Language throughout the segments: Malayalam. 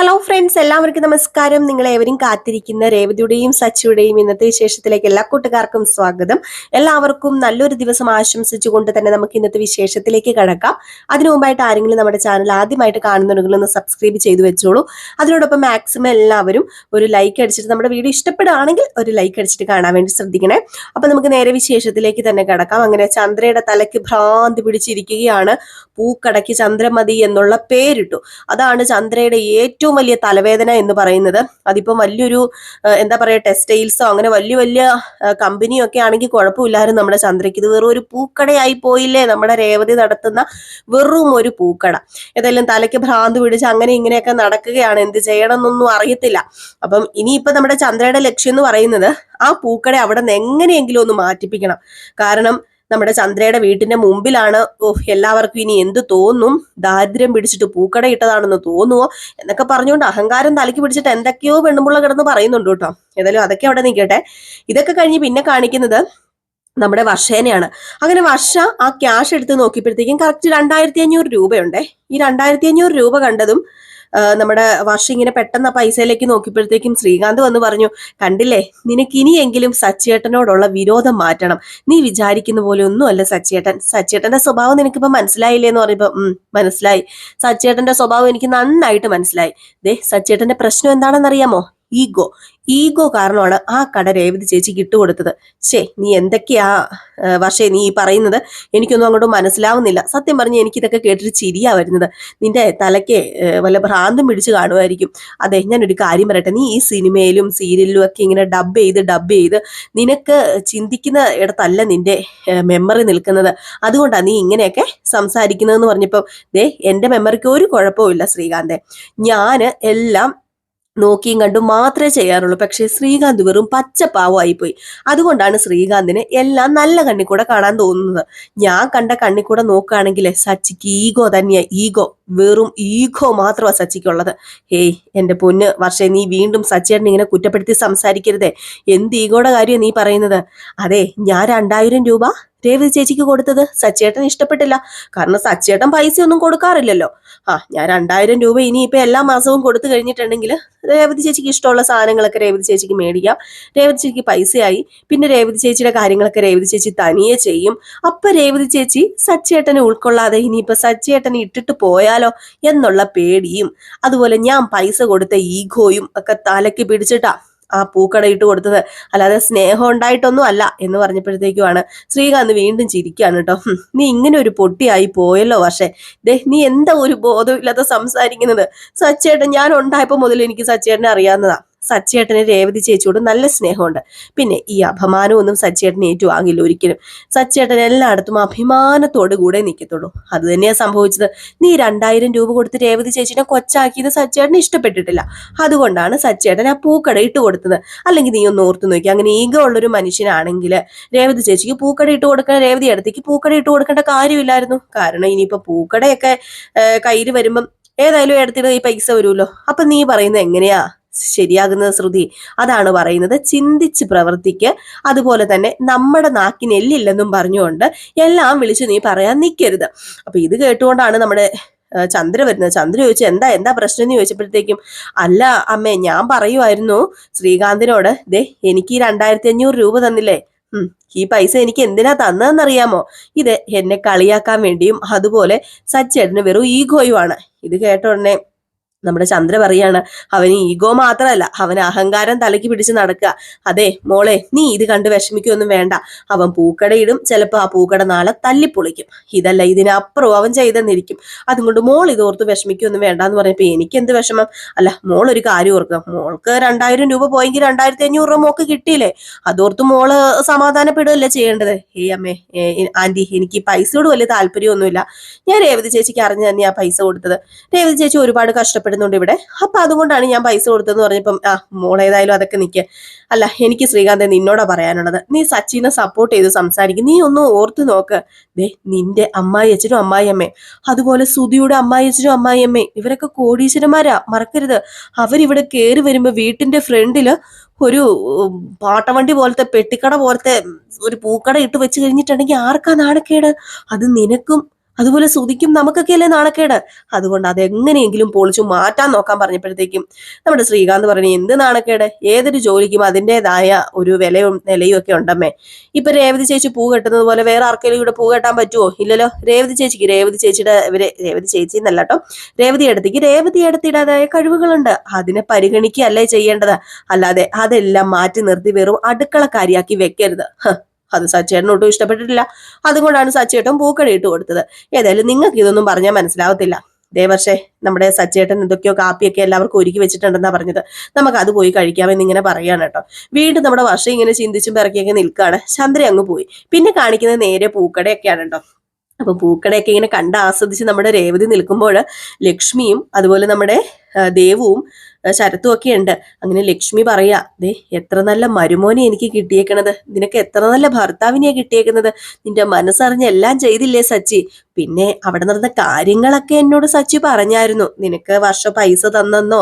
ഹലോ ഫ്രണ്ട്സ് എല്ലാവർക്കും നമസ്കാരം. നിങ്ങൾ എവരും കാത്തിരിക്കുന്ന രേവതിയുടെയും സച്ചിയുടെയും ഇന്നത്തെ വിശേഷത്തിലേക്ക് എല്ലാ കൂട്ടുകാർക്കും സ്വാഗതം. എല്ലാവർക്കും നല്ലൊരു ദിവസം ആശംസിച്ചുകൊണ്ട് തന്നെ നമുക്ക് ഇന്നത്തെ വിശേഷത്തിലേക്ക് കടക്കാം. അതിനു മുമ്പായിട്ട് ആരെങ്കിലും നമ്മുടെ ചാനൽ ആദ്യമായിട്ട് കാണുന്നുണ്ടെങ്കിൽ ഒന്ന് സബ്സ്ക്രൈബ് ചെയ്തു വെച്ചോളൂ. അതിനോടൊപ്പം മാക്സിമം എല്ലാവരും ഒരു ലൈക്ക് അടിച്ചിട്ട് നമ്മുടെ വീഡിയോ ഇഷ്ടപ്പെടുകയാണെങ്കിൽ ഒരു ലൈക്ക് അടിച്ചിട്ട് കാണാൻ വേണ്ടി ശ്രദ്ധിക്കണേ. അപ്പൊ നമുക്ക് നേരെ വിശേഷത്തിലേക്ക് തന്നെ കടക്കാം. അങ്ങനെ ചന്ദ്രയുടെ തലയ്ക്ക് ഭ്രാന്തി പിടിച്ചിരിക്കുകയാണ്. പൂക്കടയ്ക്ക് ചന്ദ്രമതി എന്നുള്ള പേരിട്ടു. അതാണ് ചന്ദ്രയുടെ ഏറ്റവും വലിയ തലവേദന എന്ന് പറയുന്നത്. അതിപ്പം വലിയൊരു എന്താ പറയുക ടെക്സ്റ്റൈൽസോ അങ്ങനെ വലിയ വലിയ കമ്പനിയോ ഒക്കെ ആണെങ്കിൽ കുഴപ്പമില്ലായിരുന്നു നമ്മുടെ ചന്ദ്രയ്ക്ക്. ഇത് വെറും ഒരു പൂക്കടയായി പോയില്ലേ? നമ്മുടെ രേവതി നടത്തുന്ന വെറും ഒരു പൂക്കട. ഏതായാലും തലയ്ക്ക് ഭ്രാന്ത് പിടിച്ച് അങ്ങനെ ഇങ്ങനെയൊക്കെ നടക്കുകയാണ്. എന്ത് ചെയ്യണം എന്നൊന്നും അറിയത്തില്ല. അപ്പം ഇനിയിപ്പോൾ നമ്മുടെ ചന്ദ്രയുടെ ലക്ഷ്യം എന്ന് പറയുന്നത് ആ പൂക്കട അവിടെ നിന്ന് എങ്ങനെയെങ്കിലും ഒന്ന് മാറ്റിപ്പിക്കണം. കാരണം നമ്മുടെ ചന്ദ്രയുടെ വീട്ടിന്റെ മുമ്പിലാണ്. എല്ലാവർക്കും ഇനി എന്ത് തോന്നും? ദാരിദ്ര്യം പിടിച്ചിട്ട് പൂക്കട ഇട്ടതാണെന്ന് തോന്നുവോ? എന്നൊക്കെ പറഞ്ഞുകൊണ്ട് അഹങ്കാരം തലയ്ക്ക് പിടിച്ചിട്ട് എന്തൊക്കെയോ പെണ്ണുമ്പുള്ള കിടന്ന് പറയുന്നുണ്ട് കേട്ടോ. ഏതായാലും അതൊക്കെ അവിടെ നിൽക്കട്ടെ. ഇതൊക്കെ കഴിഞ്ഞ് പിന്നെ കാണിക്കുന്നത് നമ്മുടെ വർഷേനെയാണ്. അങ്ങനെ വർഷ ആ ക്യാഷ് എടുത്ത് നോക്കിയപ്പോഴത്തേക്കും കറക്റ്റ് രണ്ടായിരത്തി അഞ്ഞൂറ് രൂപയുണ്ടേ. ഈ രണ്ടായിരത്തി അഞ്ഞൂറ് രൂപ കണ്ടതും നമ്മുടെ വർഷ ഇങ്ങനെ പെട്ടെന്ന് ആ പൈസയിലേക്ക് നോക്കിയപ്പോഴത്തേക്കും ശ്രീകാന്ത് വന്ന് പറഞ്ഞു കണ്ടില്ലേ നിനക്ക് ഇനിയെങ്കിലും സച്ചേട്ടനോടുള്ള വിരോധം മാറ്റണം. നീ വിചാരിക്കുന്ന പോലെ ഒന്നുമല്ല സച്ചേട്ടൻ സച്ചേട്ടന്റെ സ്വഭാവം നിനക്കിപ്പോ മനസ്സിലായില്ലേ? എന്ന് പറയുമ്പോ ഉം മനസ്സിലായി. സച്ചേട്ടന്റെ സ്വഭാവം എനിക്ക് നന്നായിട്ട് മനസ്സിലായി. ദേ സച്ചേട്ടന്റെ പ്രശ്നം എന്താണെന്നറിയാമോ? ഈഗോ. ഈഗോ കാരണമാണ് ആ കട രേവതി ചേച്ചിക്ക് ഇട്ടുകൊടുത്തത് ശേ നീ എന്തൊക്കെയാ വർഷേ നീ ഈ പറയുന്നത്? എനിക്കൊന്നും അങ്ങോട്ട് മനസ്സിലാവുന്നില്ല. സത്യം പറഞ്ഞ് എനിക്കിതൊക്കെ കേട്ടിട്ട് ചിരിയാ വരുന്നത്. നിന്റെ തലയ്ക്ക് വല്ല ഭ്രാന്തം പിടിച്ച് കാണുമായിരിക്കും. അതെ ഞാനൊരു കാര്യം പറയട്ടെ. നീ ഈ സിനിമയിലും സീരിയലിലും ഒക്കെ ഇങ്ങനെ ഡബ് ചെയ്ത് ഡബ് ചെയ്ത് നിനക്ക് ചിന്തിക്കുന്ന ഇടത്തല്ല നിന്റെ മെമ്മറി നിൽക്കുന്നത്. അതുകൊണ്ടാണ് നീ ഇങ്ങനെയൊക്കെ സംസാരിക്കുന്നതെന്ന് പറഞ്ഞപ്പോൾ ദേ എന്റെ മെമ്മറിക്ക് ഒരു കുഴപ്പമില്ല ശ്രീകാന്തെ. ഞാൻ എല്ലാം നോക്കിയും കണ്ടും മാത്രമേ ചെയ്യാറുള്ളൂ. പക്ഷെ ശ്രീകാന്ത് വെറും പച്ചപ്പാവമായി പോയി അതുകൊണ്ടാണ് ശ്രീകാന്തിന് എല്ലാം നല്ല കണ്ണിക്കൂടെ കൂടെ കാണാൻ തോന്നുന്നത്. ഞാൻ കണ്ട കണ്ണിക്കൂടെ കൂടെ നോക്കുകയാണെങ്കിൽ സച്ചിക്ക് ഈഗോ തന്നെയാ. ഈഗോ വെറും ഈഗോ മാത്രമാണ് സച്ചിക്കുള്ളത്. ഹേയ് എന്റെ പൊന്ന് വർഷേ നീ വീണ്ടും സച്ചേട്ടൻ ഇങ്ങനെ കുറ്റപ്പെടുത്തി സംസാരിക്കരുതേ. എന്ത് ഈഗോയുടെ കാര്യം നീ പറയുന്നത്? അതെ ഞാൻ രണ്ടായിരം രൂപ രേവതി ചേച്ചിക്ക് കൊടുത്തത് സച്ചേട്ടൻ ഇഷ്ടപ്പെട്ടില്ല. കാരണം സച്ചേട്ടൻ പൈസ ഒന്നും കൊടുക്കാറില്ലല്ലോ. ആ ഞാൻ രണ്ടായിരം രൂപ ഇനിയിപ്പോ എല്ലാ മാസവും കൊടുത്തു കഴിഞ്ഞിട്ടുണ്ടെങ്കിൽ രേവതി ചേച്ചിക്ക് ഇഷ്ടമുള്ള സാധനങ്ങളൊക്കെ രേവതി ചേച്ചിക്ക് മേടിക്കാം. രേവതി ചേച്ചിക്ക് പൈസയായി. പിന്നെ രേവതി ചേച്ചിയുടെ കാര്യങ്ങളൊക്കെ രേവതി ചേച്ചി തനിയെ ചെയ്യും. അപ്പൊ രേവതി ചേച്ചി സച്ചേട്ടനെ ഉൾക്കൊള്ളാതെ ഇനിയിപ്പോ സച്ചേട്ടനെ ഇട്ടിട്ട് പോയാലോ എന്നുള്ള പേടിയും അതുപോലെ ഞാൻ പൈസ കൊടുത്ത ഈഗോയും ഒക്കെ തലയ്ക്ക് പിടിച്ചിട്ടാ ആ പൂക്കട ഇട്ട് കൊടുത്തത്. അല്ലാതെ സ്നേഹം ഉണ്ടായിട്ടൊന്നും അല്ല എന്ന് പറഞ്ഞപ്പോഴത്തേക്കുമാണ് ശ്രീകാന്ത് വീണ്ടും ചിരിക്കുകയാണ് കേട്ടോ. നീ ഇങ്ങനെ ഒരു പൊട്ടിയായി പോയല്ലോ പക്ഷേ ദേ നീ എന്താ ഒരു ബോധമില്ലാത്ത സംസാരിക്കുന്നത്? സച്ചേട്ടൻ ഞാൻ ഉണ്ടായപ്പോ മുതൽ എനിക്ക് സച്ചേട്ടനെ അറിയാവുന്നതാ. സച്ചേട്ടന് രേവതി ചേച്ചിയോട് നല്ല സ്നേഹമുണ്ട്. പിന്നെ ഈ അപമാനമൊന്നും സച്ചേട്ടൻ ഏറ്റുവാങ്ങില്ല ഒരിക്കലും. സച്ചേട്ടൻ എല്ലായിടത്തും അഭിമാനത്തോടു കൂടെ നിൽക്കത്തുള്ളൂ. അത് തന്നെയാ സംഭവിച്ചത്. നീ രണ്ടായിരം രൂപ കൊടുത്ത് രേവതി ചേച്ചിനെ കൊച്ചാക്കിയത് സച്ചേട്ടന് ഇഷ്ടപ്പെട്ടിട്ടില്ല. അതുകൊണ്ടാണ് സച്ചേട്ടൻ ആ പൂക്കട ഇട്ട് കൊടുത്തത്. അല്ലെങ്കിൽ നീ ഒന്ന് ഓർത്തു നോക്കി. അങ്ങനെ ഈഗോ ഉള്ളൊരു മനുഷ്യനാണെങ്കിൽ രേവതി ചേച്ചിക്ക് പൂക്കട ഇട്ട് കൊടുക്കണ രേവതി അടുത്തേക്ക് പൂക്കട ഇട്ട് കൊടുക്കേണ്ട കാര്യമില്ലായിരുന്നു. കാരണം ഇനിയിപ്പോ പൂക്കടയൊക്കെ കയ്യിൽ വരുമ്പം ഏതായാലും എടുത്തിട്ട് ഈ പൈസ വരുമല്ലോ. അപ്പൊ നീ പറയുന്നത് എങ്ങനെയാ? ശരിയാകുന്നത് ശ്രുതി അതാണ് പറയുന്നത്. ചിന്തിച്ച് പ്രവർത്തിക്ക്. അതുപോലെ തന്നെ നമ്മുടെ നാക്കിന് എല്ലില്ലെന്നും പറഞ്ഞുകൊണ്ട് എല്ലാം വിളിച്ച് നീ പറയാൻ നിൽക്കരുത് അപ്പൊ ഇത് കേട്ടുകൊണ്ടാണ് നമ്മുടെ ചന്ദ്ര വരുന്നത്. ചന്ദ്ര ചോദിച്ചു എന്താ എന്താ പ്രശ്നം? എന്ന് ചോദിച്ചപ്പോഴത്തേക്കും അല്ല അമ്മേ ഞാൻ പറയുമായിരുന്നു ശ്രീകാന്തിനോട് ദേ എനിക്ക് ഈ രണ്ടായിരത്തി അഞ്ഞൂറ് രൂപ തന്നില്ലേ? ഈ പൈസ എനിക്ക് എന്തിനാ തന്നതെന്നറിയാമോ? ഇത് എന്നെ കളിയാക്കാൻ വേണ്ടിയും അതുപോലെ സച്ചേട്ടന് വെറും ഈഗോയുമാണ്. ഇത് കേട്ട ഉടനെ നമ്മുടെ ചന്ദ്ര പറയാണ് അവന് ഈഗോ മാത്രമല്ല അവൻ അഹങ്കാരം തലയ്ക്ക് പിടിച്ച് നടക്കുക. അതെ മോളെ നീ ഇത് കണ്ട് വിഷമിക്കൊന്നും വേണ്ട. അവൻ പൂക്കടയിടും ചിലപ്പോൾ ആ പൂക്കട നാളെ തല്ലിപ്പൊളിക്കും. ഇതല്ല ഇതിനപ്പുറവും അവൻ ചെയ്തെന്നിരിക്കും. അതുകൊണ്ട് മോൾ ഇതോർത്ത് വിഷമിക്കൊന്നും വേണ്ട എന്ന് പറഞ്ഞപ്പോ എനിക്ക് എന്ത് വിഷമം? അല്ല മോൾ ഒരു കാര്യം ഓർക്കുക. മോൾക്ക് രണ്ടായിരം രൂപ പോയെങ്കിൽ രണ്ടായിരത്തി അഞ്ഞൂറ് രൂപ മോക്ക് കിട്ടിയില്ലേ? അതോർത്ത് മോൾ സമാധാനപ്പെടുകയല്ലേ ചെയ്യേണ്ടത്? ഏയ് അമ്മേ ഏ, ആന്റി എനിക്ക് പൈസയോട് വലിയ താല്പര്യമൊന്നുമില്ല. ഞാൻ രേവതി ചേച്ചിക്ക് അറിഞ്ഞു തന്നെയാ പൈസ കൊടുത്തത്. രേവതി ചേച്ചി ഒരുപാട് കഷ്ടപ്പെടുന്നുണ്ട് ഇവിടെ. അപ്പൊ അതുകൊണ്ടാണ് ഞാൻ പൈസ കൊടുത്തതെന്ന് പറഞ്ഞപ്പം ആ മോളേതായാലും അതൊക്കെ നിൽക്കുക അല്ല എനിക്ക് ശ്രീകാന്തെ നിന്നോടാ പറയാനുള്ളത്. നീ സച്ചിനെ സപ്പോർട്ട് ചെയ്ത് സംസാരിക്കും. നീ ഒന്ന് ഓർത്ത് നോക്ക്. ദേ നിന്റെ അമ്മായി അച്ഛനും അമ്മായിയമ്മേ അതുപോലെ സുധിയുടെ അമ്മായി അച്ഛനും അമ്മായിയമ്മേ ഇവരൊക്കെ കോടീശ്വരന്മാരാ. മറക്കരുത്. അവരിവിടെ കയറി വരുമ്പോ വീട്ടിന്റെ ഫ്രണ്ടിൽ ഒരു പാട്ടവണ്ടി പോലത്തെ പെട്ടിക്കട പോലത്തെ ഒരു പൂക്കട ഇട്ട് വെച്ച് കഴിഞ്ഞിട്ടുണ്ടെങ്കിൽ ആർക്കാ നാണക്കേട്? അത് നിനക്കും അതുപോലെ സുതിക്കും നമുക്കൊക്കെ അല്ലേ നാണക്കേട്? അതുകൊണ്ട് അതെങ്ങനെയെങ്കിലും പൊളിച്ചു മാറ്റാൻ നോക്കാൻ പറഞ്ഞപ്പോഴത്തേക്കും നമ്മുടെ ശ്രീകാന്ത് പറഞ്ഞു എന്ത് നാണക്കേട്? ഏതൊരു ജോലിക്കും അതിന്റെതായ ഒരു വിലയും നിലയും ഒക്കെ ഉണ്ടമ്മേ. ഇപ്പൊ രേവതി ചേച്ചി പൂ കെട്ടുന്നത് പോലെ വേറെ ആർക്കെങ്കിലും ഇവിടെ പൂ കെട്ടാൻ പറ്റുമോ ഇല്ലല്ലോ. രേവതി ചേച്ചിക്ക് രേവതി ചേച്ചിയുടെ ഇവർ രേവതി ചേച്ചി എന്നല്ല കേട്ടോ. രേവതി എടുത്തേക്ക് രേവതി എടുത്തിടേതായ കഴിവുകളുണ്ട്. അതിനെ പരിഗണിക്കുകയല്ലേ ചെയ്യേണ്ടത്? അല്ലാതെ അതെല്ലാം മാറ്റി നിർത്തി വെറും അടുക്കളക്കാരിയാക്കി വെക്കരുത്. അത് സച്ചേട്ടന് ഒട്ടും ഇഷ്ടപ്പെട്ടിട്ടില്ല. അതുകൊണ്ടാണ് സച്ചേട്ടൻ പൂക്കടി ഇട്ട് കൊടുത്തത്. ഏതായാലും നിങ്ങൾക്ക് ഇതൊന്നും പറഞ്ഞാൽ മനസ്സിലാവത്തില്ല. ദേവർഷേ നമ്മുടെ സച്ചേട്ടൻ എന്തൊക്കെയോ കാപ്പിയൊക്കെ എല്ലാവർക്കും ഒരുക്കി വെച്ചിട്ടുണ്ടെന്നാ പറഞ്ഞത്. നമുക്ക് അത് പോയി കഴിക്കാമെന്ന് ഇങ്ങനെ പറയാണ് കേട്ടോ. വീണ്ടും നമ്മുടെ വർഷം ഇങ്ങനെ ചിന്തിച്ചും പിറക്കിയൊക്കെ നിൽക്കുകയാണ്. ചന്ദ്ര അങ്ങ് പോയി. പിന്നെ കാണിക്കുന്നത് നേരെ പൂക്കടയൊക്കെയാണ് കേട്ടോ. അപ്പൊ പൂക്കടയൊക്കെ ഇങ്ങനെ കണ്ട് ആസ്വദിച്ച് നമ്മുടെ രേവതി നിൽക്കുമ്പോൾ ലക്ഷ്മിയും അതുപോലെ നമ്മുടെ ദേവുവും ശരത്തും ഒക്കെ ഉണ്ട്. അങ്ങനെ ലക്ഷ്മി പറയാ ദേ എത്ര നല്ല മരുമോനെ എനിക്ക് കിട്ടിയേക്കണത്. നിനക്ക് എത്ര നല്ല ഭർത്താവിനെയാ കിട്ടിയേക്കുന്നത് നിന്റെ മനസ്സറിഞ്ഞ എല്ലാം ചെയ്തില്ലേ സച്ചി? പിന്നെ അവിടെ നടന്ന കാര്യങ്ങളൊക്കെ എന്നോട് സച്ചി പറഞ്ഞായിരുന്നു. നിനക്ക് വർഷം പൈസ തന്നെന്നോ?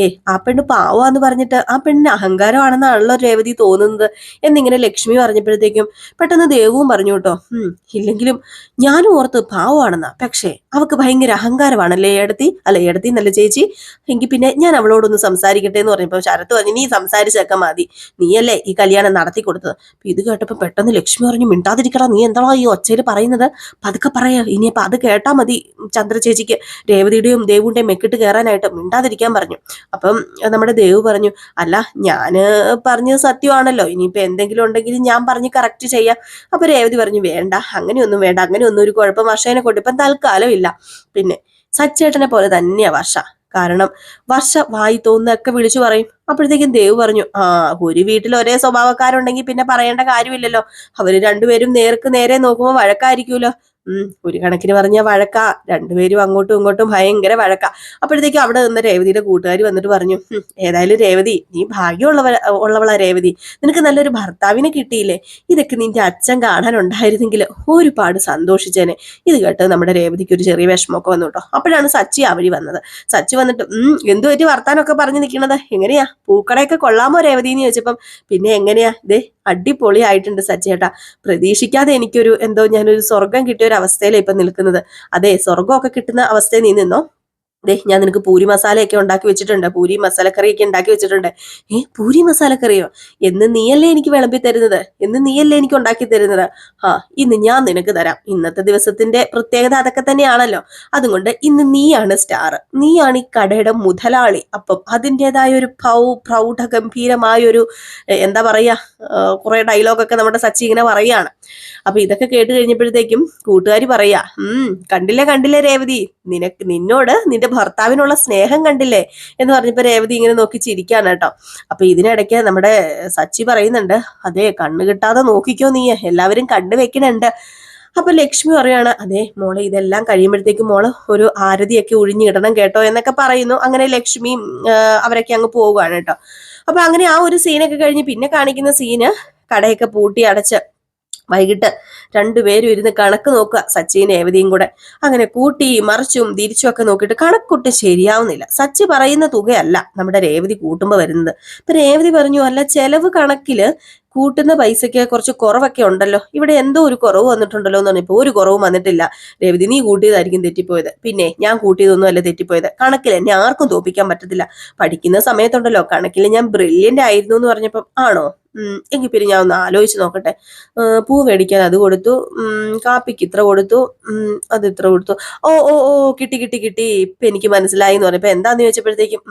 ഏ ആ പെണ്ണ് പാവാന്ന് പറഞ്ഞിട്ട് ആ പെണ്ണിന് അഹങ്കാരമാണെന്നാണല്ലോ രേവതി തോന്നുന്നത് എന്നിങ്ങനെ ലക്ഷ്മി പറഞ്ഞപ്പോഴത്തേക്കും പെട്ടെന്ന് ദേവവും പറഞ്ഞു കേട്ടോ ഇല്ലെങ്കിലും ഞാനും ഓർത്ത് പാവാണെന്നാ പക്ഷേ അവക്ക് ഭയങ്കര അഹങ്കാരമാണല്ലേ ഏടത്തി? അല്ല ഏടത്തി നല്ല ചേച്ചി? എങ്കിൽ പിന്നെ ഞാൻ അവളോടൊന്ന് സംസാരിക്കട്ടെ എന്ന് പറഞ്ഞപ്പോൾ ശരത്ത് പറഞ്ഞു നീ സംസാരിച്ചേക്കാൻ മതി. നീയല്ലേ ഈ കല്യാണം നടത്തി കൊടുത്തത്? ഇത് കേട്ടപ്പോൾ പെട്ടെന്ന് ലക്ഷ്മി പറഞ്ഞു മിണ്ടാതിരിക്കടാ നീ എന്താണോ ഈ ഒച്ചയിൽ പറയുന്നത്? പതുക്കെ പറയാ. ഇനിയിപ്പോൾ അത് കേട്ടാൽ മതി ചന്ദ്ര ചേച്ചിക്ക്. രേവതിയുടെയും ദേവുടെയും മെക്കിട്ട് കയറാനായിട്ട് മിണ്ടാതിരിക്കാൻ പറഞ്ഞു. അപ്പം നമ്മുടെ ദേവ് പറഞ്ഞു അല്ല ഞാൻ പറഞ്ഞത് സത്യമാണല്ലോ. ഇനിയിപ്പോൾ എന്തെങ്കിലും ഉണ്ടെങ്കിൽ ഞാൻ പറഞ്ഞ് കറക്റ്റ് ചെയ്യാം. അപ്പോൾ രേവതി പറഞ്ഞു വേണ്ട അങ്ങനെയൊന്നും വേണ്ട. അങ്ങനെയൊന്നും ഒരു കുഴപ്പം വർഷേനെ കൊണ്ട് ഇപ്പം തൽക്കാലം ഇല്ല. പിന്നെ സച്ചേട്ടനെ പോലെ തന്നെയാണ് വർഷ. കാരണം വർഷ വായി തോന്നുന്നൊക്കെ വിളിച്ചു പറയും. അപ്പോഴത്തേക്കും ദേവ് പറഞ്ഞു ആ ഒരു വീട്ടിൽ ഒരേ സ്വഭാവക്കാരുണ്ടെങ്കിൽ പിന്നെ പറയേണ്ട കാര്യമില്ലല്ലോ. അവർ രണ്ടുപേരും നേർക്ക് നേരെ നോക്കുമ്പോൾ വഴക്കായിരിക്കുമല്ലോ ഒരു കണക്കിന് പറഞ്ഞ വഴക്ക. രണ്ടുപേരും അങ്ങോട്ടും ഇങ്ങോട്ടും ഭയങ്കര വഴക്ക. അപ്പോഴത്തേക്കും അവിടെ നിന്ന് രേവതിയുടെ കൂട്ടുകാർ വന്നിട്ട് പറഞ്ഞു "ഹും, ഏതായാലും രേവതി നീ ഭാഗ്യമുള്ളവ ഉള്ളവളാ രേവതി. നിനക്ക് നല്ലൊരു ഭർത്താവിനെ കിട്ടിയില്ലേ? ഇതൊക്കെ നിന്റെ അച്ഛൻ കാണാനുണ്ടായിരുന്നെങ്കിൽ ഒരുപാട് സന്തോഷിച്ചേനെ. ഇത് കേട്ട് നമ്മുടെ രേവതിക്ക് ഒരു ചെറിയ വിഷമമൊക്കെ വന്നു കേട്ടോ. അപ്പോഴാണ് സച്ചി ആ വഴി വന്നത്. സച്ചി വന്നിട്ട് എന്തു പറ്റി വർത്താനൊക്കെ പറഞ്ഞു നിൽക്കണത്? എങ്ങനെയാ? പൂക്കടയൊക്കെ കൊള്ളാമോ രേവതി? എന്ന് ചോദിച്ചപ്പം പിന്നെ എങ്ങനെയാ? ഇതേ അടിപൊളിയായിട്ടുണ്ട് സച്ചേട്ടാ പ്രതീക്ഷിക്കാതെ എനിക്കൊരു എന്തോ ഞാനൊരു സ്വർഗം കിട്ടിയ ഒരു അവസ്ഥയിലാണ് ഇപ്പൊ നിൽക്കുന്നത്. അതെ സ്വർഗമൊക്കെ കിട്ടുന്ന അവസ്ഥയിൽ നീ നിന്നോ? ദേ ഞാൻ നിനക്ക് പൂരി മസാലയൊക്കെ ഉണ്ടാക്കി വെച്ചിട്ടുണ്ട്. പൂരി മസാലക്കറിയൊക്കെ ഉണ്ടാക്കി വെച്ചിട്ടുണ്ട്. ഏ പൂരി മസാലക്കറിയോ? എന്ന് നീയല്ലേ എനിക്ക് വിളമ്പി തരുന്നത്? എന്ന് നീയല്ലേ എനിക്ക് ഉണ്ടാക്കി തരുന്നത്? ആ ഇന്ന് ഞാൻ നിനക്ക് തരാം. ഇന്നത്തെ ദിവസത്തിന്റെ പ്രത്യേകത അതൊക്കെ തന്നെയാണല്ലോ. അതുകൊണ്ട് ഇന്ന് നീയാണ് സ്റ്റാർ. നീയാണ് ഈ കടയുടെ മുതലാളി. അപ്പം അതിന്റെതായ ഒരു ഭൗ പ്രൗഢഗംഭീരമായ ഒരു എന്താ പറയാ കുറെ ഡയലോഗൊക്കെ നമ്മുടെ സച്ചി ഇങ്ങനെ പറയാണ് അപ്പൊ ഇതൊക്കെ കേട്ട് കഴിഞ്ഞപ്പോഴത്തേക്കും കൂട്ടുകാരി പറയാ ഉം കണ്ടില്ലേ കണ്ടില്ലേ രേവതി? നിനക്ക് നിന്നോട് നിന്റെ ഭർത്താവിനുള്ള സ്നേഹം കണ്ടില്ലേ? എന്ന് പറഞ്ഞപ്പോ രേവതി ഇങ്ങനെ നോക്കി ചിരിക്കാണ് കേട്ടോ. അപ്പൊ ഇതിനിടയ്ക്ക് നമ്മുടെ സച്ചി പറയുന്നുണ്ട് അതെ കണ്ണു കിട്ടാതെ നോക്കിക്കോ നീ എല്ലാവരും കണ്ടു വെക്കണുണ്ട് അപ്പൊ ലക്ഷ്മി പറയാണ് അതെ മോളെ ഇതെല്ലാം കഴിയുമ്പോഴത്തേക്കും മോൾ ഒരു ആരതിയൊക്കെ ഒഴിഞ്ഞിടണം കേട്ടോ എന്നൊക്കെ പറയുന്നു. അങ്ങനെ ലക്ഷ്മിയും അവരൊക്കെ അങ്ങ് പോവുകയാണ് കേട്ടോ. അപ്പൊ അങ്ങനെ ആ ഒരു സീനൊക്കെ കഴിഞ്ഞ് പിന്നെ കാണിക്കുന്ന സീന് കടയൊക്കെ പൂട്ടി അടച്ച് വൈകിട്ട് രണ്ടുപേരും ഇരുന്ന് കണക്ക് നോക്കുക. സച്ചിൻ ഏവതിയും കൂടെ. അങ്ങനെ കൂട്ടി മറിച്ചും തിരിച്ചും ഒക്കെ നോക്കിയിട്ട് കണക്കൊട്ടും ശരിയാവുന്നില്ല. സച്ചി പറയുന്ന തുകയല്ല നമ്മുടെ രേവതി കൂട്ടുമ്പോൾ വരുന്നത്. ഇപ്പൊ രേവതി പറഞ്ഞു അല്ല ചെലവ് കണക്കിൽ കൂട്ടുന്ന പൈസയ്ക്ക് കുറച്ച് കുറവൊക്കെ ഉണ്ടല്ലോ. ഇവിടെ എന്തോ ഒരു കുറവ് വന്നിട്ടുണ്ടല്ലോ എന്ന് പറഞ്ഞപ്പോൾ ഒരു കുറവും വന്നിട്ടില്ല. രേവതി നീ കൂട്ടിയതായിരിക്കും തെറ്റിപ്പോയത്. പിന്നെ ഞാൻ കൂട്ടിയതൊന്നും അല്ല തെറ്റിപ്പോയത്. കണക്കിൽ എന്നെ ആർക്കും തോപ്പിക്കാൻ പറ്റത്തില്ല. പഠിക്കുന്ന സമയത്തുണ്ടല്ലോ കണക്കിൽ ഞാൻ ബ്രില്യന്റ് ആയിരുന്നു എന്ന് പറഞ്ഞപ്പം ആണോ? എങ്കിൽ പിന്നെ ഞാൻ ഒന്ന് ആലോചിച്ച് നോക്കട്ടെ. പൂ മേടിക്കാൻ അത് കൊടുത്തു കാപ്പിക്ക് ഇത്ര കൊടുത്തു അത് ഇത്ര കൊടുത്തു. ഓ ഓ ഓ കിട്ടി കിട്ടി കിട്ടി. ഇപ്പൊ എനിക്ക് മനസ്സിലായി എന്ന് പറഞ്ഞപ്പോ എന്താന്ന് ചോദിച്ചപ്പോഴത്തേക്കും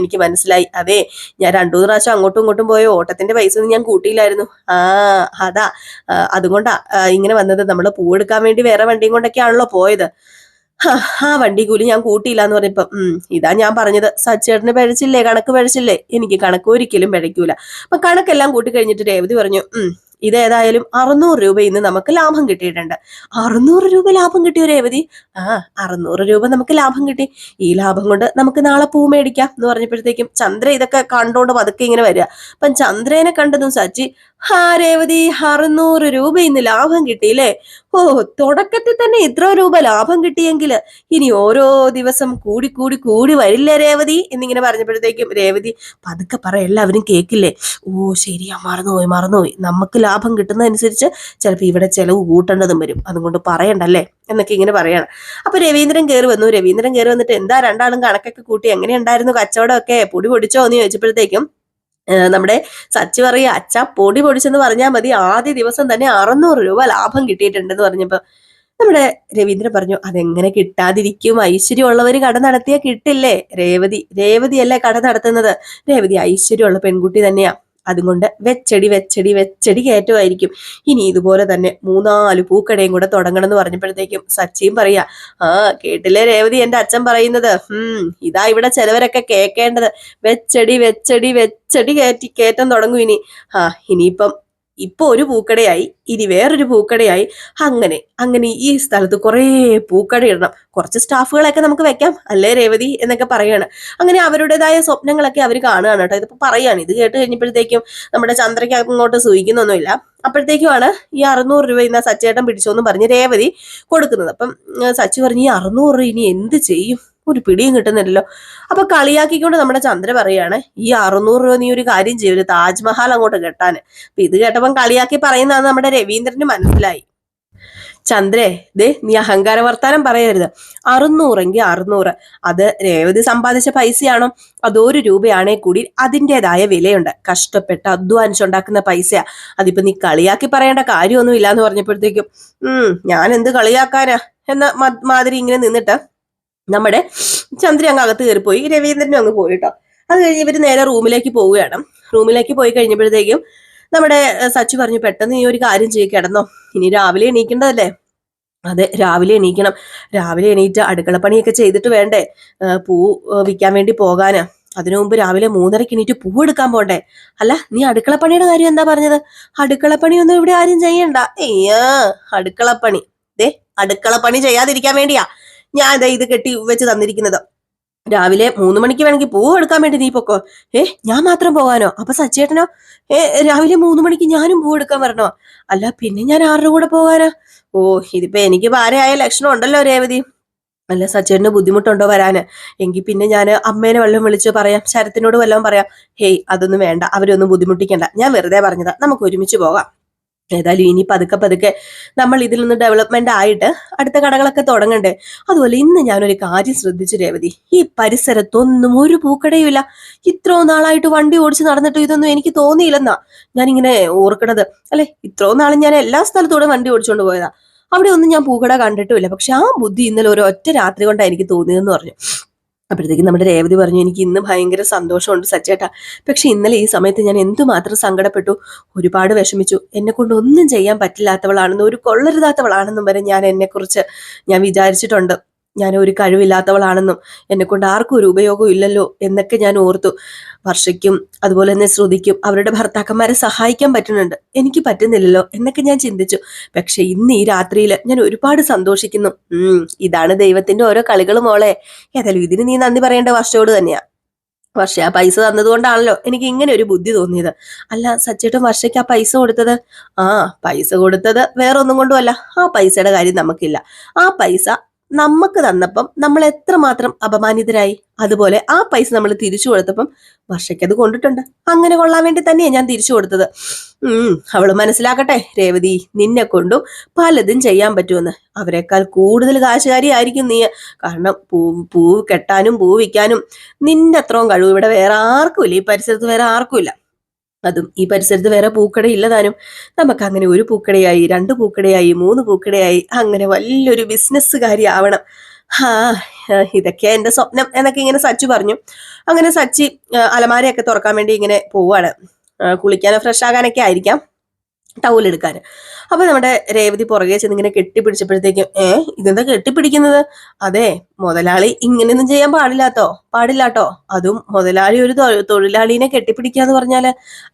എനിക്ക് മനസ്സിലായി. അതെ ഞാൻ രണ്ടു മൂന്ന് പ്രാവശ്യം അങ്ങോട്ടും ഇങ്ങോട്ടും പോയ ഓട്ടത്തിന്റെ പൈസ ഒന്നും ഞാൻ കൂട്ടിയില്ലായിരുന്നു. ആ അതാ അതുകൊണ്ടാ ഇങ്ങനെ വന്നത്. നമ്മൾ പൂ എടുക്കാൻ വേണ്ടി വേറെ വണ്ടിയും കൊണ്ടൊക്കെയാണല്ലോ പോയത്. ഹാ, ആ വണ്ടി കൂലി ഞാൻ കൂട്ടിയില്ല എന്ന് പറഞ്ഞപ്പോ ഉം ഇതാ ഞാൻ പറഞ്ഞത്. സച്ചേട്ടന് പഴച്ചില്ലേ കണക്ക് പഴച്ചില്ലേ? എനിക്ക് കണക്ക് ഒരിക്കലും പഴയ്ക്കൂല. അപ്പൊ കണക്കെല്ലാം കൂട്ടി കഴിഞ്ഞിട്ട് രേവതി പറഞ്ഞു ഉം ഇതേതായാലും അറുന്നൂറ് രൂപ ഇന്ന് നമുക്ക് ലാഭം കിട്ടിയിട്ടുണ്ട്. അറുന്നൂറ് രൂപ ലാഭം കിട്ടിയോ രേവതി? ആ അറുന്നൂറ് രൂപ നമുക്ക് ലാഭം കിട്ടി. ഈ ലാഭം കൊണ്ട് നമുക്ക് നാളെ പൂ മേടിക്കാം എന്ന് പറഞ്ഞപ്പോഴത്തേക്കും ചന്ദ്ര ഇതൊക്കെ കണ്ടോണ്ട് പതുക്കെ ഇങ്ങനെ വരിക. അപ്പം ചന്ദ്രേനെ കണ്ടതും സച്ചി ഹാ രേവതി അറുന്നൂറ് രൂപ ഇന്ന് ലാഭം കിട്ടിയില്ലേ? ഓ തുടക്കത്തിൽ തന്നെ ഇത്ര രൂപ ലാഭം കിട്ടിയെങ്കിൽ ഇനി ഓരോ ദിവസം കൂടി കൂടി കൂടി വരില്ല രേവതി? എന്നിങ്ങനെ പറഞ്ഞപ്പോഴത്തേക്കും രേവതി പതുക്കെ പറ എല്ലാവരും കേക്കില്ലേ? ഓ ശരിയാ മറന്നുപോയി മറന്നുപോയി. നമുക്ക് ലാഭം കിട്ടുന്നതനുസരിച്ച് ചിലപ്പോൾ ഇവിടെ ചിലവ് കൂട്ടേണ്ടതും വരും. അതുകൊണ്ട് പറയണ്ടല്ലേ? എന്നൊക്കെ ഇങ്ങനെ പറയാണ്. അപ്പൊ രവീന്ദ്രൻ കയറി വന്നു. രവീന്ദ്രൻ കയറി വന്നിട്ട് എന്താ രണ്ടാളും കണക്കൊക്കെ കൂട്ടി എങ്ങനെയുണ്ടായിരുന്നു കച്ചവടമൊക്കെ? പൊടി പൊടിച്ചോ എന്ന് ചോദിച്ചപ്പോഴത്തേക്കും നമ്മുടെ സച്ചി പറയുക അച്ഛ പൊടി പൊടിച്ചെന്ന് പറഞ്ഞാൽ മതി. ആദ്യ ദിവസം തന്നെ അറുന്നൂറ് രൂപ ലാഭം കിട്ടിയിട്ടുണ്ടെന്ന് പറഞ്ഞപ്പോ നമ്മുടെ രവീന്ദ്രൻ പറഞ്ഞു അതെങ്ങനെ കിട്ടാതിരിക്കും? ഐശ്വര്യമുള്ളവർ കട നടത്തിയാൽ കിട്ടില്ലേ? രേവതി രേവതിയല്ലേ കട നടത്തുന്നത്? രേവതി ഐശ്വര്യമുള്ള പെൺകുട്ടി തന്നെയാ. അതുകൊണ്ട് വെച്ചടി വെച്ചടി വെച്ചടി കയറ്റമായിരിക്കും. ഇനി ഇതുപോലെ തന്നെ മൂന്നാൽ പൂക്കടയും കൂടെ തുടങ്ങണം എന്ന് പറഞ്ഞപ്പോഴത്തേക്കും സച്ചിയും പറയാ ആ കേട്ടില്ലേ രേവതി എന്റെ അച്ഛൻ പറയുന്നത്? ഉം ഇതാ ഇവിടെ ചിലവരൊക്കെ കേക്കേണ്ടത്. വെച്ചടി വെച്ചടി വെച്ചടി കയറ്റി കയറ്റം തുടങ്ങും ഇനി. ആ ഇനിയിപ്പം ഇപ്പൊ ഒരു പൂക്കടയായി ഇനി വേറൊരു പൂക്കടയായി. അങ്ങനെ അങ്ങനെ ഈ സ്ഥലത്ത് കുറേ പൂക്കട ഇടണം. കുറച്ച് സ്റ്റാഫുകളൊക്കെ നമുക്ക് വെക്കാം അല്ലേ രേവതി എന്നൊക്കെ പറയാണ്. അങ്ങനെ അവരുടേതായ സ്വപ്നങ്ങളൊക്കെ അവർ കാണുകയാണ് കേട്ടോ. ഇതിപ്പോ പറയാണ് ഇത് കേട്ട് കഴിഞ്ഞപ്പോഴത്തേക്കും നമ്മുടെ ചന്ദ്രയ്ക്ക് അങ്ങോട്ട് സൂചിക്കുന്നൊന്നുമില്ല. അപ്പോഴത്തേക്കുമാണ് ഈ അറുന്നൂറ് രൂപ ഇന്ന് സച്ചേട്ടൻ പിടിച്ചോന്ന് പറഞ്ഞ് രേവതി കൊടുക്കുന്നത്. അപ്പം സച്ചു പറഞ്ഞു ഈ അറുന്നൂറ് രൂപ ഇനി എന്ത് ചെയ്യും? ഒരു പിടിയും കിട്ടുന്നില്ലല്ലോ. അപ്പൊ കളിയാക്കിക്കൊണ്ട് നമ്മുടെ ചന്ദ്ര പറയാണ് ഈ അറുന്നൂറ് രൂപ നീ ഒരു കാര്യം ചെയ്യും താജ്മഹൽ അങ്ങോട്ട് കെട്ടാന്. അപ്പൊ ഇത് കേട്ടപ്പം കളിയാക്കി പറയുന്നതാണ് നമ്മുടെ രവീന്ദ്രന് മനസ്സിലായി. ചന്ദ്രേ ദേ നീ അഹങ്കാര വർത്താനം പറയരുത്. അറുന്നൂറെങ്കിൽ അറുന്നൂറ്. അത് രേവതി സമ്പാദിച്ച പൈസയാണോ? അതോ ഒരു രൂപയാണേ കൂടി അതിന്റെതായ വിലയുണ്ട്. കഷ്ടപ്പെട്ട് അധ്വാനിച്ചുണ്ടാക്കുന്ന പൈസയാ. അതിപ്പോ നീ കളിയാക്കി പറയേണ്ട കാര്യമൊന്നും ഇല്ലാന്ന് പറഞ്ഞപ്പോഴത്തേക്കും ഉം ഞാൻ എന്ത് കളിയാക്കാനാ? എന്ന മാതിരി ഇങ്ങനെ നിന്നിട്ട് നമ്മുടെ ചന്ദ്രൻ അങ്ങ് അകത്ത് കയറിപ്പോയി രവീന്ദ്രനും അങ്ങ് പോയി കേട്ടോ. അത് കഴിഞ്ഞ് ഇവർ നേരെ റൂമിലേക്ക് പോവുകയാണ്. റൂമിലേക്ക് പോയി കഴിഞ്ഞപ്പോഴത്തേക്കും നമ്മുടെ സച്ചു പറഞ്ഞു പെട്ടെന്ന് ഈ ഒരു കാര്യം ചെയ്യ കിടന്നോ. ഇനി രാവിലെ എണീക്കേണ്ടതല്ലേ? അതെ രാവിലെ എണീക്കണം. രാവിലെ എണീറ്റ് അടുക്കളപ്പണിയൊക്കെ ചെയ്തിട്ട് വേണ്ടേ. പൂ വിൽക്കാൻ വേണ്ടി പോകാന്. അതിനു മുമ്പ് രാവിലെ മൂന്നരക്ക് എണീറ്റ് പൂ എടുക്കാൻ പോണ്ടേ. അല്ല നീ അടുക്കളപ്പണിയുടെ കാര്യം എന്താ പറഞ്ഞത്? അടുക്കളപ്പണിയൊന്നും ഇവിടെ ആരും ചെയ്യണ്ട. അയ്യാ അടുക്കളപ്പണി ദേ അടുക്കളപ്പണി ചെയ്യാതിരിക്കാൻ വേണ്ടിയാ. ഞാൻ ദേ ഇത് കെട്ടി വെച്ച് തന്നിരിക്കുന്നത്. രാവിലെ മൂന്ന് മണിക്ക് വേണമെങ്കിൽ പൂ എടുക്കാൻ വേണ്ടി നീ പൊക്കോ. ഏ ഞാൻ മാത്രം പോകാനോ? അപ്പൊ സച്ചേട്ടനോ? ഏ രാവിലെ മൂന്ന് മണിക്ക് ഞാനും പൂ എടുക്കാൻ വരണോ? അല്ല പിന്നെ ഞാൻ ആരുടെ കൂടെ പോകാനോ? ഓ ഇതിപ്പോ എനിക്ക് ഭാരയായ ലക്ഷണം ഉണ്ടല്ലോ രേവതി. അല്ല സച്ചേട്ടന് ബുദ്ധിമുട്ടുണ്ടോ വരാന്? എങ്കിൽ പിന്നെ ഞാൻ അമ്മേനെ വല്ലതും വിളിച്ച് പറയാം ശരത്തിനോട് വല്ലതും പറയാം. ഹേയ് അതൊന്നും വേണ്ട അവരൊന്നും ബുദ്ധിമുട്ടിക്കണ്ട. ഞാൻ വെറുതെ പറഞ്ഞതാ. നമുക്ക് ഒരുമിച്ച് പോകാം. ഏതായാലും ഇനി പതുക്കെ പതുക്കെ നമ്മൾ ഇതിൽ നിന്ന് ഡെവലപ്മെന്റ് ആയിട്ട് അടുത്ത കടകളൊക്കെ തുടങ്ങണ്ടേ. അതുപോലെ ഇന്ന് ഞാനൊരു കാര്യം ശ്രദ്ധിച്ചു രേവതി. ഈ പരിസരത്തൊന്നും ഒരു പൂക്കടയുമില്ല. ഇത്രോ നാളായിട്ട് വണ്ടി ഓടിച്ച് നടന്നിട്ട് ഇതൊന്നും എനിക്ക് തോന്നിയില്ലെന്നാ ഞാനിങ്ങനെ ഓർക്കണത്. അല്ലെ? ഇത്രോ നാളും ഞാൻ എല്ലാ സ്ഥലത്തൂടെ വണ്ടി ഓടിച്ചുകൊണ്ട് പോയതാ. അവിടെ ഒന്നും ഞാൻ പൂക്കട കണ്ടിട്ടുമില്ല. പക്ഷെ ആ ബുദ്ധി ഇന്നലെ ഒരു ഒറ്റ രാത്രി കൊണ്ടാണ് എനിക്ക് തോന്നിയതെന്ന് പറഞ്ഞു. അപ്പോഴത്തേക്കും നമ്മുടെ രേവതി പറഞ്ഞു എനിക്ക് ഇന്ന് ഭയങ്കര സന്തോഷമുണ്ട് സച്ചേട്ടാ. പക്ഷെ ഇന്നലെ ഈ സമയത്ത് ഞാൻ എന്തുമാത്രം സങ്കടപ്പെട്ടു. ഒരുപാട് വിഷമിച്ചു. എന്നെ കൊണ്ട് ഒന്നും ചെയ്യാൻ പറ്റില്ലാത്തവളാണെന്നും ഒരു കൊള്ളരുതാത്തവളാണെന്നും വരെ ഞാൻ എന്നെക്കുറിച്ച് ഞാൻ വിചാരിച്ചിട്ടുണ്ട്. ഞാൻ ഒരു കഴിവില്ലാത്തവളാണെന്നും എന്നെക്കൊണ്ട് ആർക്കും ഒരു ഉപയോഗവും ഇല്ലല്ലോ എന്നൊക്കെ ഞാൻ ഓർത്തു. വർഷയ്ക്കും അതുപോലെ തന്നെ ശ്രുതിക്കും അവരുടെ ഭർത്താക്കന്മാരെ സഹായിക്കാൻ പറ്റുന്നുണ്ട്. എനിക്ക് പറ്റുന്നില്ലല്ലോ എന്നൊക്കെ ഞാൻ ചിന്തിച്ചു. പക്ഷെ ഇന്ന് ഈ രാത്രിയിൽ ഞാൻ ഒരുപാട് സന്തോഷിക്കുന്നു. ഇതാണ് ദൈവത്തിന്റെ ഓരോ കളികളും മോളെ. ഏതായാലും ഇതിന് നീ നന്ദി പറയേണ്ട വർഷയോട് തന്നെയാ. വർഷ ആ പൈസ തന്നതുകൊണ്ടാണല്ലോ എനിക്ക് ഇങ്ങനെ ഒരു ബുദ്ധി തോന്നിയത്. അല്ല സച്ചേട്ടൻ വർഷയ്ക്ക് ആ പൈസ കൊടുത്തത്? ആ പൈസ കൊടുത്തത് വേറെ ഒന്നും കൊണ്ടുമല്ല. ആ പൈസയുടെ കാര്യം നമുക്കില്ല. ആ പൈസ നമുക്ക് തന്നപ്പം നമ്മൾ എത്രമാത്രം അപമാനിതരായി. അതുപോലെ ആ പൈസ നമ്മൾ തിരിച്ചു കൊടുത്തപ്പം വർഷയ്ക്ക് അത് കൊണ്ടിട്ടുണ്ട്. അങ്ങനെ കൊള്ളാൻ വേണ്ടി തന്നെയാണ് ഞാൻ തിരിച്ചു കൊടുത്തത്. ഉം അവൾ മനസ്സിലാക്കട്ടെ രേവതി നിന്നെ കൊണ്ടും പലതും ചെയ്യാൻ പറ്റുമെന്ന്. അവരെക്കാൾ കൂടുതൽ കാശുകാരി ആയിരിക്കും നീ. കാരണം പൂ പൂ കെട്ടാനും പൂ വിൽക്കാനും നിന്റെ അത്രയും കഴിവ്. ഇവിടെ വേറെ ആർക്കും ഇല്ല. ഈ പരിസരത്ത് വേറെ ആർക്കും ഇല്ല. അതും ഈ പരിസരത്ത് വേറെ പൂക്കട ഇല്ലതാനും നമുക്ക് അങ്ങനെ ഒരു പൂക്കടയായി രണ്ട് പൂക്കടയായി മൂന്ന് പൂക്കടയായി അങ്ങനെ വലിയൊരു ബിസിനസ്സുകാരി ആവണം. ഹാ ഇതൊക്കെയാ എന്റെ സ്വപ്നം എന്നൊക്കെ ഇങ്ങനെ സച്ചു പറഞ്ഞു. അങ്ങനെ സച്ചി അലമാരയൊക്കെ തുറക്കാൻ വേണ്ടി ഇങ്ങനെ പോവാണ്. കുളിക്കാനോ ഫ്രഷ് ആകാനൊക്കെ ആയിരിക്കാം. ടൗൽ അപ്പോൾ അപ്പൊ നമ്മുടെ രേവതി പുറകെ ചെന്ന് ഇങ്ങനെ കെട്ടിപ്പിടിച്ചപ്പോഴത്തേക്കും ഏ ഇതെന്താ കെട്ടിപ്പിടിക്കുന്നത്? അതെ മുതലാളി ഇങ്ങനെയൊന്നും ചെയ്യാൻ പാടില്ലാത്തോ? പാടില്ലാട്ടോ? അതും മുതലാളി ഒരു തൊഴിലാളിനെ കെട്ടിപ്പിടിക്കുക എന്ന് പറഞ്ഞാൽ.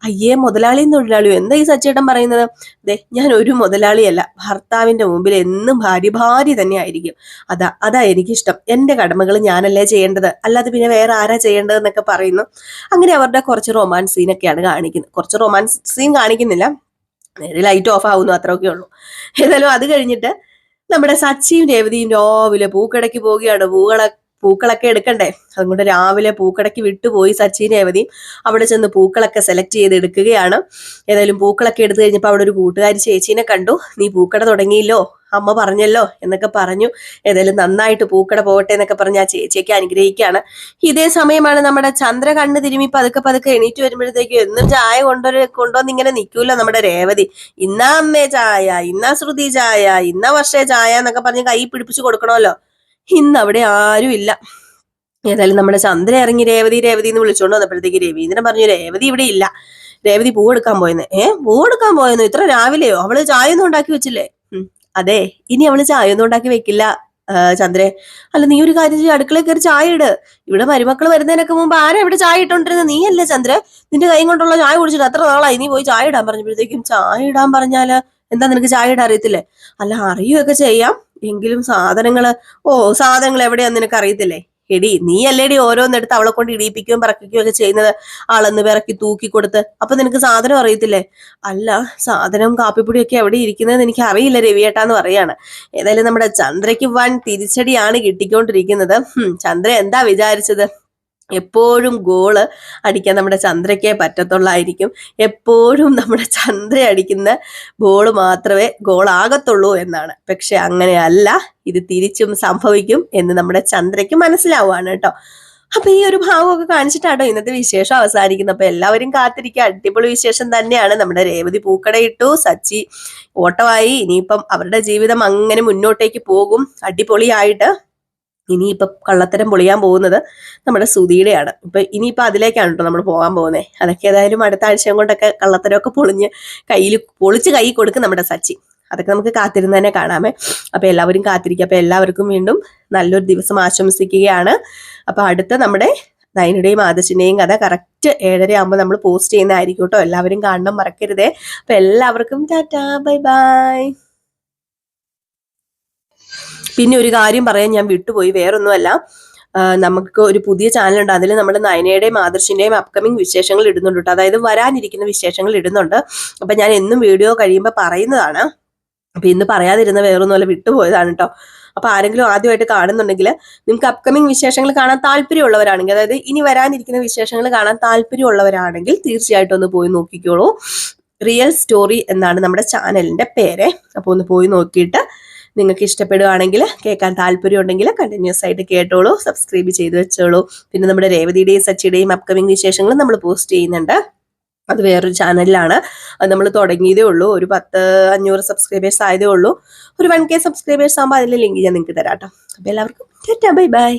അയ്യേ മുതലാളിയും തൊഴിലാളിയും എന്താ ഈ സച്ചേട്ടൻ പറയുന്നത്? ദേ ഞാൻ ഒരു മുതലാളിയല്ല. ഭർത്താവിന്റെ മുമ്പിൽ എന്നും ഭാര്യ ഭാര്യ തന്നെ ആയിരിക്കും. അതാ അതാ എനിക്കിഷ്ടം. എന്റെ കടമകൾ ഞാനല്ലേ ചെയ്യേണ്ടത്? അല്ലാതെ പിന്നെ വേറെ ആരാ ചെയ്യേണ്ടതെന്നൊക്കെ പറയുന്നു. അങ്ങനെ അവരുടെ കുറച്ച് റൊമാൻസ് സീനൊക്കെയാണ് കാണിക്കുന്നത്. കുറച്ച് റൊമാൻസ് സീൻ കാണിക്കുന്നില്ല. നേരെ ലൈറ്റ് ഓഫ് ആവുന്നു അത്രയൊക്കെ ഉള്ളൂ. ഏതായാലും അത് കഴിഞ്ഞിട്ട് നമ്മുടെ സച്ചിയും രേവതിയും രാവിലെ പൂക്കടയ്ക്ക് പോവുകയാണ്. പൂക്കള പൂക്കളൊക്കെ എടുക്കണ്ടേ? അതുകൊണ്ട് രാവിലെ പൂക്കടയ്ക്ക് വിട്ടുപോയി സച്ചിന് രേവതിയും അവിടെ ചെന്ന് പൂക്കളൊക്കെ സെലക്ട് ചെയ്ത് എടുക്കുകയാണ്. ഏതായാലും പൂക്കളൊക്കെ എടുത്തു കഴിഞ്ഞപ്പോൾ അവിടെ ഒരു കൂട്ടുകാരി ചേച്ചീനെ കണ്ടു. നീ പൂക്കട തുടങ്ങിയില്ലോ? അമ്മ പറഞ്ഞല്ലോ? എന്നൊക്കെ പറഞ്ഞു. ഏതായാലും നന്നായിട്ട് പൂക്കട പോകട്ടെ എന്നൊക്കെ പറഞ്ഞ് ആ ചേച്ചിയൊക്കെ അനുഗ്രഹിക്കുകയാണ്. ഇതേ സമയമാണ് നമ്മുടെ ചന്ദ്ര കണ്ണ് തിരുമ്മി പതുക്കെ പതുക്കെ എണീറ്റ് വരുമ്പോഴത്തേക്കും എന്നും ചായ കൊണ്ടുവര കൊണ്ടുവന്ന് ഇങ്ങനെ നിൽക്കൂല നമ്മുടെ രേവതി. ഇന്നാ അമ്മേ ചായ ഇന്നാ ശ്രുതി ചായ ഇന്ന വർഷേ ചായ എന്നൊക്കെ പറഞ്ഞ് കൈ പിടിപ്പിച്ച് കൊടുക്കണമല്ലോ. ഇന്ന് അവിടെ ആരും ഇല്ല. ഏതായാലും നമ്മുടെ ചന്ദ്ര ഇറങ്ങി രേവതി രേവതി എന്ന് വിളിച്ചോണ്ട് വന്നപ്പോഴത്തേക്ക് രവീന്ദ്രൻ പറഞ്ഞു രേവതി ഇവിടെ ഇല്ല. രേവതി പൂ എടുക്കാൻ പോയെന്ന്. ഏ പൂ എടുക്കാൻ പോയെന്നു? ഇത്ര രാവിലെയോ? അവൾ ചായ ഒന്നും ഉണ്ടാക്കി വെച്ചില്ലേ? അതെ. ഇനി അവൾ ചായ ഒന്നും ഉണ്ടാക്കി വെക്കില്ല ചന്ദ്രേ. അല്ല നീ ഒരു കാര്യം ചെയ്യും അടുക്കളയിൽ കയറി ചായ ഇട്. ഇവിടെ മരുമക്കൾ വരുന്നതിനൊക്കെ മുമ്പ് ആരാ ഇവിടെ ചായ ഇട്ടോണ്ടിരുന്നത് നീ അല്ലേ ചന്ദ്ര? നിന്റെ കൈ കൊണ്ടുള്ള ചായ കുടിച്ചിട്ട് അത്ര നാളായി. നീ പോയി ചായ ഇടാൻ പറഞ്ഞപ്പോഴത്തേക്കും ചായ ഇടാൻ പറഞ്ഞാൽ എന്താ നിനക്ക് ചായ ഇടാൻ അറിയത്തില്ലേ? അല്ല അറിയുകയൊക്കെ ചെയ്യാം. എങ്കിലും സാധനങ്ങൾ ഓ സാധനങ്ങൾ എവിടെയാന്ന് നിനക്ക് അറിയത്തില്ലേ എടി നീ അല്ലേടി ഓരോന്നെടുത്ത് അവളെ കൊണ്ട് ഇടിയിപ്പിക്കുകയും പറക്കുകയും ഒക്കെ ചെയ്യുന്നത് ആളെന്ന് പിറക്കി തൂക്കി കൊടുത്ത്. അപ്പൊ നിനക്ക് സാധനം അറിയത്തില്ലേ? അല്ല സാധനം കാപ്പിപ്പൊടിയൊക്കെ എവിടെ ഇരിക്കുന്നത് എനിക്ക് അറിയില്ല രവിയേട്ടാന്ന് പറയാണ്. ഏതായാലും നമ്മുടെ ചന്ദ്രയ്ക്ക് വൻ തിരിച്ചടിയാണ് കിട്ടിക്കൊണ്ടിരിക്കുന്നത്. ചന്ദ്ര എന്താ വിചാരിച്ചത്? എപ്പോഴും ഗോൾ അടിക്കാൻ നമ്മുടെ ചന്ദ്രയ്ക്കേ പറ്റത്തുള്ളായിരിക്കും. എപ്പോഴും നമ്മുടെ ചന്ദ്ര അടിക്കുന്ന ബോൾ മാത്രമേ ഗോളാകത്തുള്ളൂ എന്നാണ്. പക്ഷെ അങ്ങനെയല്ല. ഇത് തിരിച്ചും സംഭവിക്കും എന്ന് നമ്മുടെ ചന്ദ്രയ്ക്ക് മനസ്സിലാവുകയാണ് കേട്ടോ. അപ്പൊ ഈ ഒരു ഭാവമൊക്കെ കാണിച്ചിട്ടാട്ടോ ഇന്നത്തെ വിശേഷം അവസാനിക്കുന്നത്. അപ്പൊ എല്ലാവരും കാത്തിരിക്കുക. അടിപൊളി വിശേഷം തന്നെയാണ്. നമ്മുടെ രേവതി പൂക്കടയിട്ടു സച്ചി ഓട്ടമായി. ഇനിയിപ്പം അവരുടെ ജീവിതം അങ്ങനെ മുന്നോട്ടേക്ക് പോകും. അടിപൊളിയായിട്ട് ഇനിയിപ്പൊ കള്ളത്തരം പൊളിയാൻ പോകുന്നത് നമ്മുടെ സുധിയുടെയാണ് ഇപ്പം ഇനിയിപ്പോൾ അതിലേക്കാണ് കേട്ടോ നമ്മൾ പോകാൻ പോകുന്നത് അതൊക്കെ ഏതായാലും അടുത്ത ആഴ്ചയും കൊണ്ടൊക്കെ കള്ളത്തരമൊക്കെ പൊളിഞ്ഞ് കയ്യിൽ പൊളിച്ച് കൈ കൊടുക്കും നമ്മുടെ സച്ചി. അതൊക്കെ നമുക്ക് കാത്തിരുന്ന് തന്നെ കാണാമേ. അപ്പോൾ എല്ലാവരും കാത്തിരിക്കുക. അപ്പോൾ എല്ലാവർക്കും വീണ്ടും നല്ലൊരു ദിവസം ആശംസിക്കുകയാണ്. അപ്പോൾ അടുത്ത നമ്മുടെ നയനുടെയും ആദർശിന്റെയും കഥ കറക്റ്റ് ഏഴര ആകുമ്പോൾ നമ്മൾ പോസ്റ്റ് ചെയ്യുന്നതായിരിക്കും കേട്ടോ എല്ലാവരും കാണണം മറക്കരുതേ. അപ്പോൾ എല്ലാവർക്കും ടാറ്റാ. Bye bye. പിന്നെ ഒരു കാര്യം പറയാൻ ഞാൻ വിട്ടുപോയി വേറൊന്നുമല്ല. നമുക്ക് ഒരു പുതിയ ചാനലുണ്ട്. അതിൽ നമ്മൾ നയനയുടെയും ആദർശിന്റെയും അപ്കമിങ് വിശേഷങ്ങൾ ഇടുന്നുണ്ട് കേട്ടോ. അതായത് വരാനിരിക്കുന്ന വിശേഷങ്ങൾ ഇടുന്നുണ്ട്. അപ്പം ഞാൻ എന്നും വീഡിയോ കഴിയുമ്പോൾ പറയുന്നതാണ്. അപ്പം ഇന്ന് പറയാതിരുന്ന വേറൊന്നുമല്ല വിട്ടുപോയതാണ് കേട്ടോ. അപ്പൊ ആരെങ്കിലും ആദ്യമായിട്ട് കാണുന്നുണ്ടെങ്കിൽ നിങ്ങൾക്ക് അപ്കമിങ് വിശേഷങ്ങൾ കാണാൻ താല്പര്യമുള്ളവരാണെങ്കിൽ അതായത് ഇനി വരാനിരിക്കുന്ന വിശേഷങ്ങൾ കാണാൻ താല്പര്യമുള്ളവരാണെങ്കിൽ തീർച്ചയായിട്ടും ഒന്ന് പോയി നോക്കിക്കോളൂ. റിയൽ സ്റ്റോറി എന്നാണ് നമ്മുടെ ചാനലിന്റെ പേര്. അപ്പോൾ ഒന്ന് പോയി നോക്കിയിട്ട് നിങ്ങൾക്ക് ഇഷ്ടപ്പെടുകയാണെങ്കിൽ കേൾക്കാൻ താല്പര്യം ഉണ്ടെങ്കിൽ കണ്ടിന്യൂസ് ആയിട്ട് കേട്ടോളൂ സബ്സ്ക്രൈബ് ചെയ്ത് വെച്ചോളൂ. പിന്നെ നമ്മുടെ രേവതിയുടെയും സച്ചിയുടെയും അപ്കമിങ് വിശേഷങ്ങൾ നമ്മൾ പോസ്റ്റ് ചെയ്യുന്നുണ്ട്. അത് വേറൊരു ചാനലിലാണ് അത് നമ്മൾ തുടങ്ങിയതേ ഉള്ളൂ. ഒരു പത്ത് അഞ്ഞൂറ് സബ്സ്ക്രൈബേഴ്സ് ആയതേ ഉള്ളൂ. ഒരു വൺ കെ സബ്സ്ക്രൈബേഴ്സ് ആകുമ്പോൾ അതിന്റെ ലിങ്ക് ഞാൻ നിങ്ങൾക്ക് തരാം കേട്ടോ. അപ്പോൾ എല്ലാവർക്കും ബൈ ബൈ.